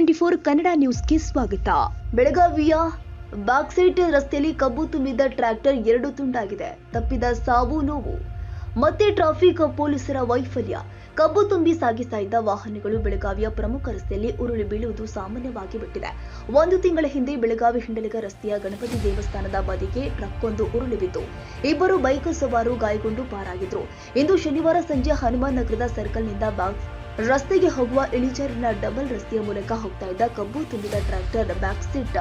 Twenty four Kannada ನ್ಯೂಸ್ಗೆ ಸ್ವಾಗತ. ಬೆಳಗಾವಿಯ ಬಾಕ್ಸೈಟ್ ರಸ್ತೆಯಲ್ಲಿ ಕಬ್ಬು ತುಂಬಿದ ಟ್ರ್ಯಾಕ್ಟರ್ ಎರಡು ತುಂಡಾಗಿದೆ. ತಪ್ಪಿದ ಸಾವು ನೋವು. ಮತ್ತೆ ಟ್ರಾಫಿಕ್ ಪೊಲೀಸರ ವೈಫಲ್ಯ. ಕಬ್ಬು ತುಂಬಿ ಸಾಗಿಸ್ತಾ ಇದ್ದ ವಾಹನಗಳು ಬೆಳಗಾವಿಯ ಪ್ರಮುಖ ರಸ್ತೆಯಲ್ಲಿ ಉರುಳಿ ಬೀಳುವುದು ಸಾಮಾನ್ಯವಾಗಿ ಬಿಟ್ಟಿದೆ. ಒಂದು ತಿಂಗಳ ಹಿಂದೆ ಬೆಳಗಾವಿ ಹಿಂಡಲಿಗ ರಸ್ತೆಯ ಗಣಪತಿ ದೇವಸ್ಥಾನದ ಬದಿಗೆ ಒಂದು ಉರುಳಿ ಬಿದ್ದು ಇಬ್ಬರು ಬೈಕ್ ಸವಾರು ಗಾಯಗೊಂಡು ಪಾರಾಗಿದ್ರು. ಇಂದು ಶನಿವಾರ ಸಂಜೆ ಹನುಮಾನ್ ನಗರದ ಸರ್ಕಲ್ನಿಂದ ಬಾಕ್ಸ್ ರಸ್ತೆಗೆ ಹೋಗುವ ಇಳಿಜಾರಿನ ಡಬಲ್ ರಸ್ತೆಯ ಮೂಲಕ ಹೋಗ್ತಾ ಇದ್ದ ಕಬ್ಬು ತುಂಬಿದ ಟ್ರ್ಯಾಕ್ಟರ್ ಬ್ಯಾಕ್ ಸೀಟ್.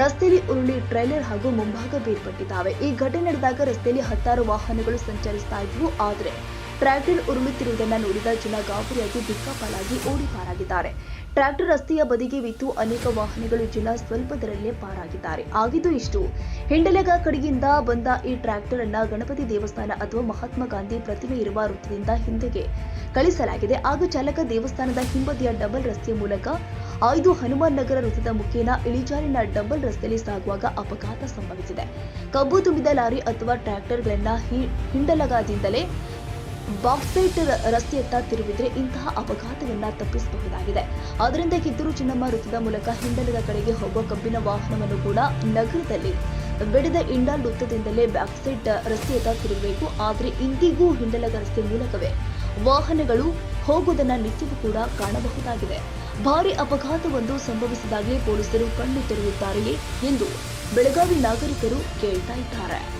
ರಸ್ತೆಯಲ್ಲಿ ಉರುಳಿ ಟ್ರೈಲರ್ ಹಾಗೂ ಮುಂಭಾಗ ಬೇರ್ಪಟ್ಟಿದ್ದಾವೆ. ಈ ಘಟನೆ ನಡೆದಾಗ ರಸ್ತೆಯಲ್ಲಿ ಹತ್ತಾರು ವಾಹನಗಳು ಸಂಚರಿಸ್ತಾ ಇದ್ವು, ಆದರೆ ಟ್ರ್ಯಾಕ್ಟರ್ ಉರುಳುತ್ತಿರುವುದನ್ನು ನೋಡಿದ ಜನ ಗಾಬರಿಯಾಗಿ ದಿಕ್ಕಾಪಾಲಾಗಿ ಓಡಿ ಪಾರಾಗಿದ್ದಾರೆ ಟ್ರ್ಯಾಕ್ಟರ್ ರಸ್ತೆಯ ಬದಿಗೆ ಬಿದ್ದು ಅನೇಕ ವಾಹನಗಳು ಜನ ಸ್ವಲ್ಪದರಲ್ಲೇ ಪಾರಾಗಿದ್ದಾರೆ. ಆಗಿದ್ದು ಇಷ್ಟು. ಹಿಂಡಲಗ ಕಡೆಯಿಂದ ಬಂದ ಈ ಟ್ರ್ಯಾಕ್ಟರ್ ಅನ್ನ ಗಣಪತಿ ದೇವಸ್ಥಾನ ಅಥವಾ ಮಹಾತ್ಮ ಗಾಂಧಿ ಪ್ರತಿಮೆ ಇರುವ ವೃತ್ತದಿಂದ ಹಿಂದೆಗೆ ಕಳಿಸಲಾಗಿದೆ. ಹಾಗೂ ಚಾಲಕ ದೇವಸ್ಥಾನದ ಹಿಂಬದಿಯ ಡಬಲ್ ರಸ್ತೆಯ ಮೂಲಕ ಆಯ್ದು ಹನುಮಾನ್ ನಗರ ವೃತ್ತದ ಮುಖೇನ ಇಳಿಜಾರಿನ ಡಬಲ್ ರಸ್ತೆಯಲ್ಲಿ ಸಾಗುವಾಗ ಅಪಘಾತ ಸಂಭವಿಸಿದೆ. ಕಬ್ಬು ತುಂಬಿದ ಲಾರಿ ಅಥವಾ ಟ್ರ್ಯಾಕ್ಟರ್ಗಳನ್ನ ಹಿಂಡಲಗದಿಂದಲೇ ಬಾಕ್ಸೈಟ್ ರಸ್ತೆಯತ್ತ ತಿರುಗಿದ್ರೆ ಇಂತಹ ಅಪಘಾತವನ್ನ ತಪ್ಪಿಸಬಹುದಾಗಿದೆ. ಆದ್ದರಿಂದ ಕಿತ್ತೂರು ಚಿನ್ನಮ್ಮ ವೃತ್ತದ ಮೂಲಕ ಹಿಂಡಲದ ಕಡೆಗೆ ಹೋಗುವ ಕಬ್ಬಿನ ವಾಹನವನ್ನು ಕೂಡ ನಗರದಲ್ಲಿ ಬೆಳೆದ ಇಂಡಾಲ್ ವೃತ್ತದಿಂದಲೇ ಬ್ಯಾಕ್ಸೈಡ್ ರಸ್ತೆಯತ್ತ ತಿರುಗಬೇಕು. ಆದರೆ ಇಂದಿಗೂ ಹಿಂಡಲದ ರಸ್ತೆ ಮೂಲಕವೇ ವಾಹನಗಳು ಹೋಗುವುದನ್ನು ನಿತ್ಯವೂ ಕೂಡ ಕಾಣಬಹುದಾಗಿದೆ. ಭಾರಿ ಅಪಘಾತವೊಂದು ಸಂಭವಿಸಿದಾಗಲೇ ಪೊಲೀಸರು ಕಣ್ಣು ತೆರೆಯುತ್ತಾರೆಯೇ ಎಂದು ಬೆಳಗಾವಿ ನಾಗರಿಕರು ಕೇಳ್ತಾ ಇದ್ದಾರೆ.